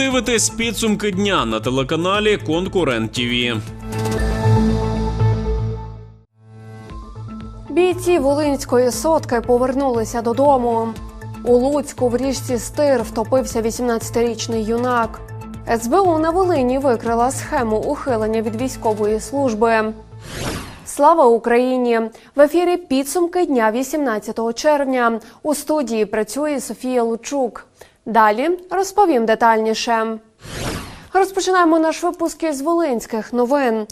дивитесь підсумки дня на телеканалі Конкурент ТІВІ. Бійці Волинської сотки повернулися додому. У Луцьку в річці Стир втопився 18-річний юнак. СБУ на Волині викрила схему ухилення від військової служби. Слава Україні! В ефірі підсумки дня 18 червня. У студії працює Софія Лучук. Далі розповім детальніше. Розпочинаємо наш випуск із Волинських новин.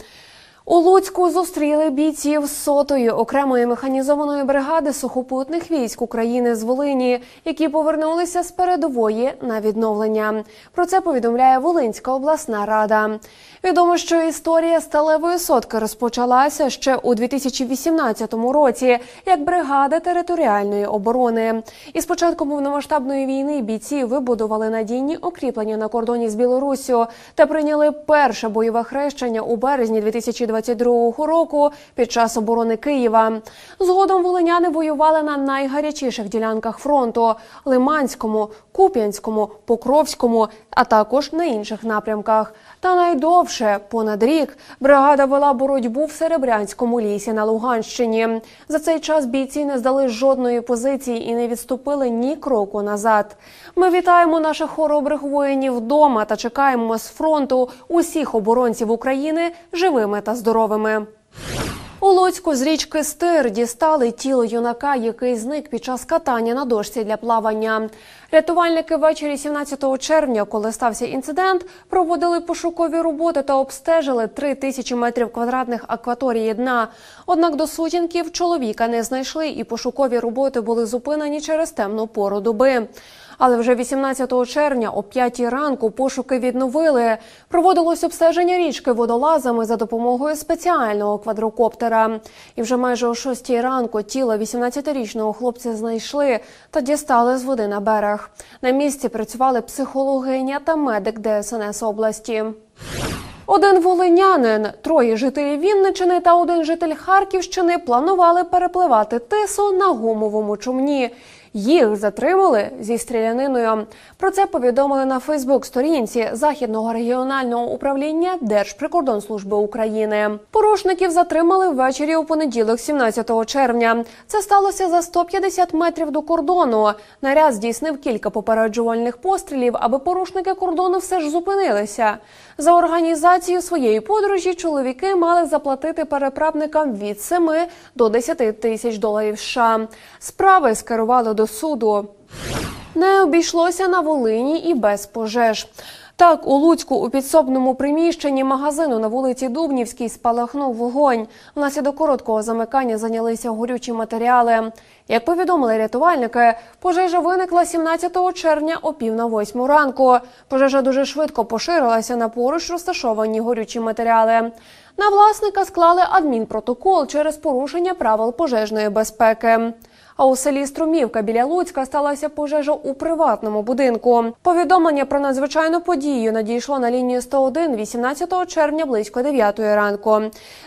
У Луцьку зустріли бійців сотої окремої механізованої бригади сухопутних військ України з Волині, які повернулися з передової на відновлення. Про це повідомляє Волинська обласна рада. Відомо, що історія сталевої сотки розпочалася ще у 2018 році як бригада територіальної оборони. І з початком повномасштабної війни бійці вибудували надійні укріплення на кордоні з Білоруссю та прийняли перше бойове хрещення у березні 2022 року під час оборони Києва. Згодом волиняни воювали на найгарячіших ділянках фронту Лиманському, Куп'янському, Покровському, а також на інших напрямках. Та найдовше понад рік бригада вела боротьбу в Серебрянському лісі на Луганщині. За цей час бійці не здали жодної позиції і не відступили ні кроку назад. Ми вітаємо наших хоробрих воїнів вдома та чекаємо з фронту усіх оборонців України живими та здоровими. У Луцьку з річки Стир дістали тіло юнака, який зник під час катання на дошці для плавання. Рятувальники ввечері 17 червня, коли стався інцидент, проводили пошукові роботи та обстежили 3 тисячі метрів квадратних акваторії дна. Однак до сутінків чоловіка не знайшли, і пошукові роботи були зупинені через темну пору доби. Але вже 18 червня о 5 ранку пошуки відновили. Проводилось обстеження річки водолазами за допомогою спеціального квадрокоптера. І вже майже о 6 ранку тіло 18-річного хлопця знайшли та дістали з води на берег. На місці працювали психологиня та медик ДСНС області. Один волинянин, троє жителів Вінничини та один житель Харківщини планували перепливати тису на гумовому човні. Їх затримали зі стріляниною. Про це повідомили на Фейсбук-сторінці Західного регіонального управління Держприкордонслужби України. Порушників затримали ввечері у понеділок, 17 червня. Це сталося за 150 метрів до кордону. Наряд здійснив кілька попереджувальних пострілів, аби порушники кордону все ж зупинилися. За організацію своєї подорожі чоловіки мали заплатити переправникам від 7 до 10 тисяч доларів США. Справи скерували до суду. Не обійшлося на Волині і без пожеж. Так, у Луцьку у підсобному приміщенні магазину на вулиці Дубнівській спалахнув вогонь. Внаслідок короткого замикання зайнялися горючі матеріали. Як повідомили рятувальники, пожежа виникла 17 червня о пів на восьму ранку. Пожежа дуже швидко поширилася на поруч розташовані горючі матеріали. На власника склали адмінпротокол через порушення правил пожежної безпеки. А у селі Струмівка біля Луцька сталася пожежа у приватному будинку. Повідомлення про надзвичайну подію надійшло на лінію 101 18 червня близько 9 ранку.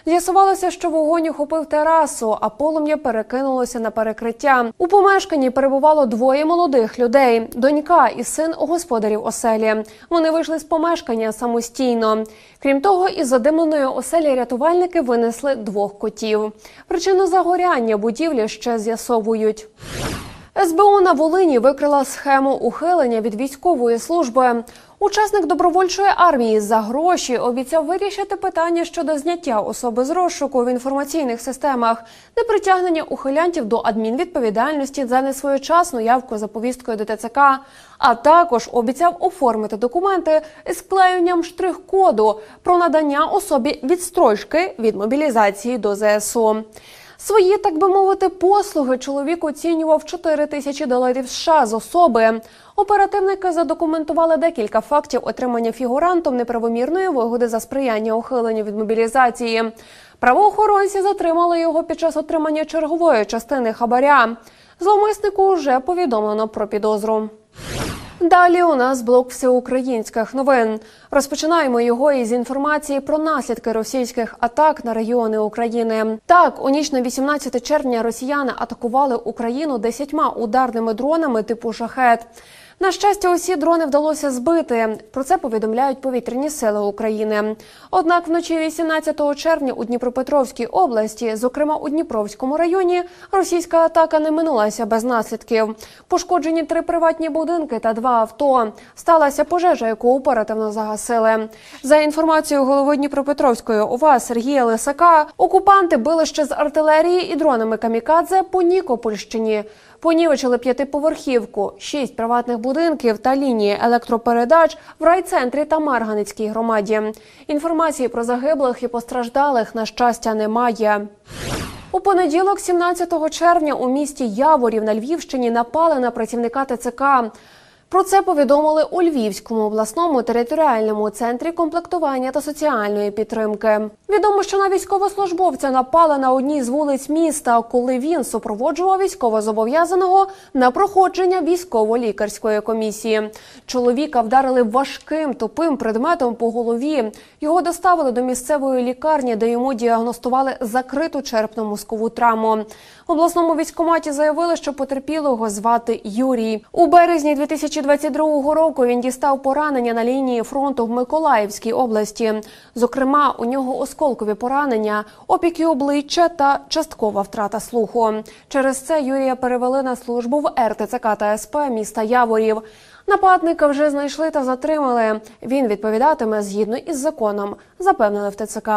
З'ясувалося, що вогонь охопив терасу, а полум'я перекинулося на перекриття. У помешканні перебувало двоє молодих людей: донька і син господарів оселі. Вони вийшли з помешкання самостійно. Крім того, із задимленої оселі рятувальники винесли двох котів. Причину загоряння будівлі ще з'ясовують. СБУ на Волині викрила схему ухилення від військової служби. Учасник добровольчої армії за гроші обіцяв вирішити питання щодо зняття особи з розшуку в інформаційних системах, непритягнення ухилянтів до адмінвідповідальності за несвоєчасну явку за повісткою до ТЦК, а також обіцяв оформити документи з клеєнням штрих-коду про надання особі відстрочки від мобілізації до ЗСУ. Свої, так би мовити, послуги чоловік оцінював 4 тисячі доларів США з особи. Оперативники задокументували декілька фактів отримання фігурантом неправомірної вигоди за сприяння ухиленню від мобілізації. Правоохоронці затримали його під час отримання чергової частини хабаря. Зловмиснику вже повідомлено про підозру. Далі у нас блок всеукраїнських новин. Розпочинаємо його із інформації про наслідки російських атак на регіони України. Так, у ніч на 18 червня росіяни атакували Україну десятьма ударними дронами типу шахет. На щастя, усі дрони вдалося збити. Про це повідомляють повітряні сили України. Однак вночі 18 червня у Дніпропетровській області, зокрема у Дніпровському районі, російська атака не минулася без наслідків. Пошкоджені три приватні будинки та два авто. Сталася пожежа, яку оперативно загасили. За інформацією голови Дніпропетровської ОВА Сергія Лисака, окупанти били ще з артилерії і дронами камікадзе по Нікопольщині. Понівечили п'ятиповерхівку, шість приватних будинків та лінії електропередач в райцентрі та Марганицькій громаді. Інформації про загиблих і постраждалих на щастя немає. У понеділок, 17 червня, у місті Яворів на Львівщині напали на працівника ТЦК. Про це повідомили у Львівському обласному територіальному центрі комплектування та соціальної підтримки. Відомо, що на військовослужбовця напали на одній з вулиць міста, коли він супроводжував військовозобов'язаного на проходження військово-лікарської комісії. Чоловіка вдарили важким тупим предметом по голові. Його доставили до місцевої лікарні, де йому діагностували закриту черепно-мозкову травму. В обласному військкоматі заявили, що потерпілого звати Юрій. У березні 2022 року він дістав поранення на лінії фронту в Миколаївській області. Зокрема, у нього осколкові поранення, опіки обличчя та часткова втрата слуху. Через це Юрія перевели на службу в РТЦК та СП міста Яворів. Нападника вже знайшли та затримали. Він відповідатиме згідно із законом, запевнили в ТЦК.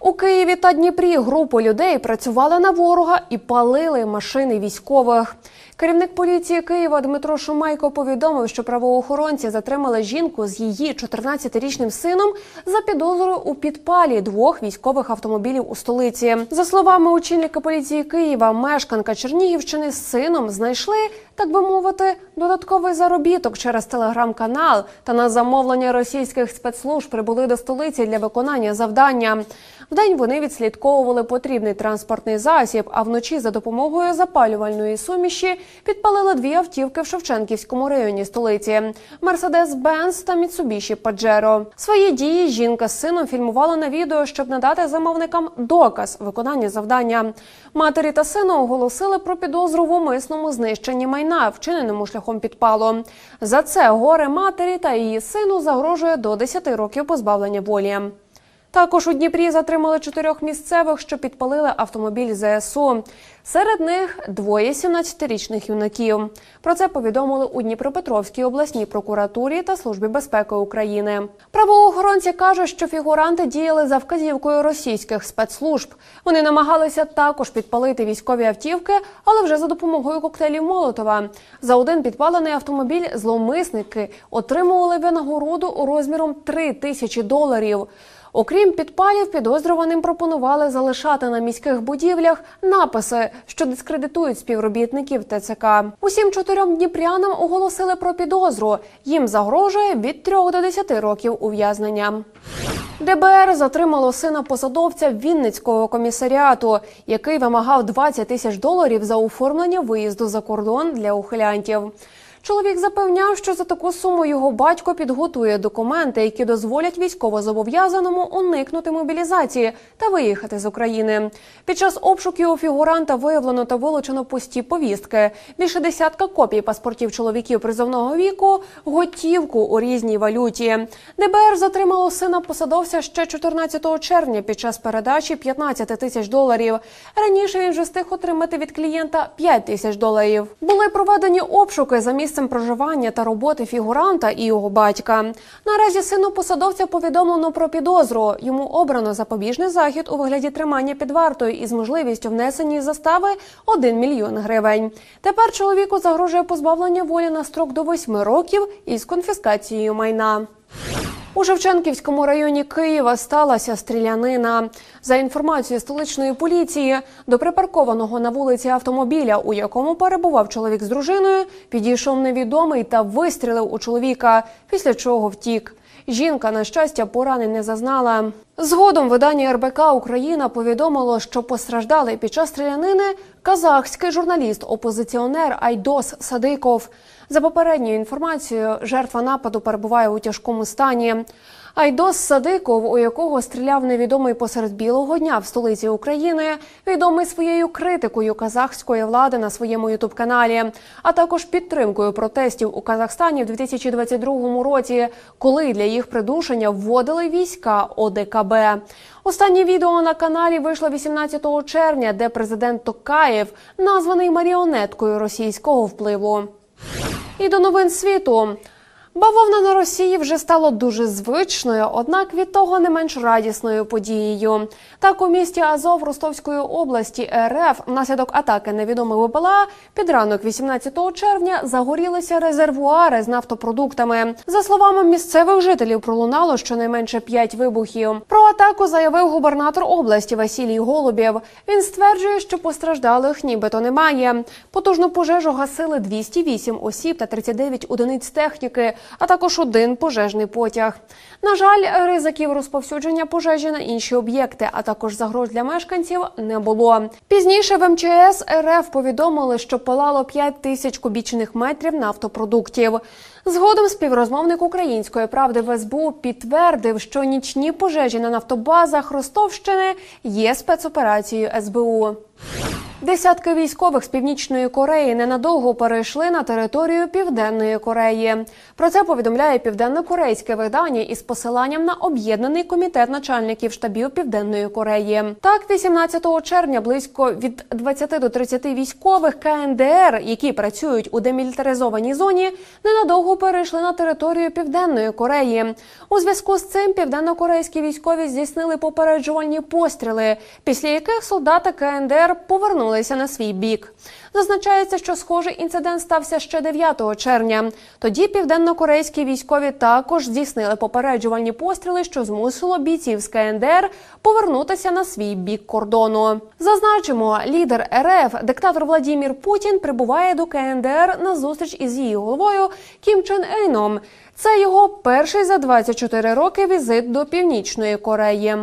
У Києві та Дніпрі групи людей працювали на ворога і палили машини військових. Керівник поліції Києва Дмитро Шумайко повідомив, що правоохоронці затримали жінку з її 14-річним сином за підозрою у підпалі двох військових автомобілів у столиці. За словами очільника поліції Києва, мешканка Чернігівщини з сином знайшли, так би мовити, додатковий заробіток через телеграм-канал та на замовлення російських спецслужб прибули до столиці для виконання завдання. Вдень вони відслідковували потрібний транспортний засіб, а вночі за допомогою запалювальної суміші підпалили дві автівки в Шевченківському районі столиці: Мерседес Бенз та Міцубіші Паджеро. Свої дії жінка з сином фільмувала на відео, щоб надати замовникам доказ виконання завдання. Матері та сину оголосили про підозру в умисному знищенні майна, вчиненому шляхом підпалу. За це горе матері та її сину загрожує до 10 років позбавлення волі. Також у Дніпрі затримали чотирьох місцевих, що підпалили автомобіль ЗСУ. Серед них двоє 17-річних юнаків. Про це повідомили у Дніпропетровській обласній прокуратурі та службі безпеки України. Правоохоронці кажуть, що фігуранти діяли за вказівкою російських спецслужб. Вони намагалися також підпалити військові автівки, але вже за допомогою коктейлів Молотова. За один підпалений автомобіль зловмисники отримували винагороду у розміром 3 тисячі доларів. Окрім підпалів, підозрюваним пропонували залишати на міських будівлях написи, що дискредитують співробітників ТЦК. Усім чотирьом дніпрянам оголосили про підозру. Їм загрожує від 3 до 10 років ув'язнення. ДБР затримало сина посадовця Вінницького комісаріату, який вимагав 20 тисяч доларів за оформлення виїзду за кордон для ухилянтів. Чоловік запевняв, що за таку суму його батько підготує документи, які дозволять військовозобов'язаному уникнути мобілізації та виїхати з України. Під час обшуків у фігуранта виявлено та вилучено пусті повістки, більше десятка копій паспортів чоловіків призовного віку, готівку у різній валюті. ДБР затримало сина посадовця ще 14 червня під час передачі 15 тисяч доларів. Раніше він вже встиг отримати від клієнта 5 тисяч доларів. Були проведені обшуки за місцем проживання та роботи фігуранта і його батька. Наразі сину посадовця повідомлено про підозру. Йому обрано запобіжний захід у вигляді тримання під вартою із можливістю внесення застави 1 мільйон гривень. Тепер чоловіку загрожує позбавлення волі на строк до 8 років із конфіскацією майна. У Шевченківському районі Києва сталася стрілянина. За інформацією столичної поліції, до припаркованого на вулиці автомобіля, у якому перебував чоловік з дружиною, підійшов невідомий та вистрілив у чоловіка, після чого втік. Жінка, на щастя, поранень не зазнала. Згодом видання РБК Україна повідомило, що постраждалий під час стрілянини казахський журналіст-опозиціонер Айдос Садиков. За попередньою інформацією, жертва нападу перебуває у тяжкому стані. Айдос Садиков, у якого стріляв невідомий посеред білого дня в столиці України, відомий своєю критикою казахської влади на своєму ютуб-каналі, а також підтримкою протестів у Казахстані в 2022 році, коли для їх придушення вводили війська ОДКБ. Останнє відео на каналі вийшло 18 червня, де президент Токаєв названий маріонеткою російського впливу. І до новин світу. Бавовна на Росії вже стало дуже звичною, однак від того не менш радісною подією. Так у місті Азов Ростовської області РФ внаслідок атаки невідомих БПЛА під ранок 18 червня загорілися резервуари з нафтопродуктами. За словами місцевих жителів, пролунало щонайменше п'ять вибухів. Про атаку заявив губернатор області Василій Голубєв. Він стверджує, що постраждалих нібито немає. Потужну пожежу гасили 208 осіб та 39 одиниць техніки а також один пожежний потяг. На жаль, ризиків розповсюдження пожежі на інші об'єкти, а також загроз для мешканців не було. Пізніше в МЧС РФ повідомили, що палало 5 тисяч кубічних метрів нафтопродуктів. Згодом співрозмовник української правди в СБУ підтвердив, що нічні пожежі на нафтобазах Ростовщини є спецоперацією СБУ. Десятки військових з північної Кореї ненадовго перейшли на територію Південної Кореї. Про це повідомляє південно-корейське видання із посиланням на об'єднаний комітет начальників штабів Південної Кореї. Так, 18 червня близько від 20 до 30 військових КНДР, які працюють у демілітаризованій зоні, ненадовго перейшли на територію Південної Кореї. У зв'язку з цим південно-корейські військові здійснили попереджувальні постріли, після яких солдати КНДР повернулися на свій бік. Зазначається, що схожий інцидент стався ще 9 червня. Тоді південно-корейські військові також здійснили попереджувальні постріли, що змусило бійців з КНДР повернутися на свій бік кордону. Зазначимо, лідер РФ, диктатор Владімір Путін, прибуває до КНДР на зустріч із її головою Кім Чен Ейном. Це його перший за 24 роки візит до Північної Кореї.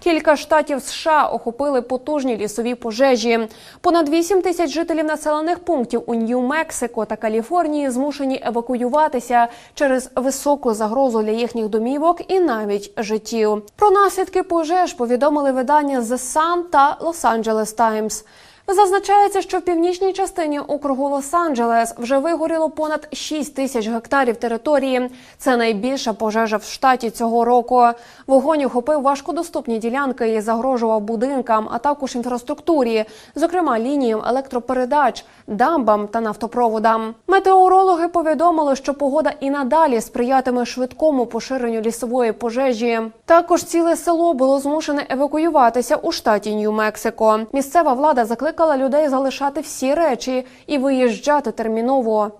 Кілька штатів США охопили потужні лісові пожежі. Понад 8 тисяч жителів населених пунктів у Нью-Мексико та Каліфорнії змушені евакуюватися через високу загрозу для їхніх домівок і навіть життів. Про наслідки пожеж повідомили видання The Sun та Los Angeles Times. Зазначається, що в північній частині округу Лос-Анджелес вже вигоріло понад 6 тисяч гектарів території. Це найбільша пожежа в штаті цього року. Вогонь охопив важкодоступні ділянки і загрожував будинкам, а також інфраструктурі, зокрема лініям електропередач, дамбам та нафтопроводам. Метеорологи повідомили, що погода і надалі сприятиме швидкому поширенню лісової пожежі. Також ціле село було змушене евакуюватися у штаті Нью-Мексико. Місцева влада закликала людей залишати всі речі і виїжджати терміново.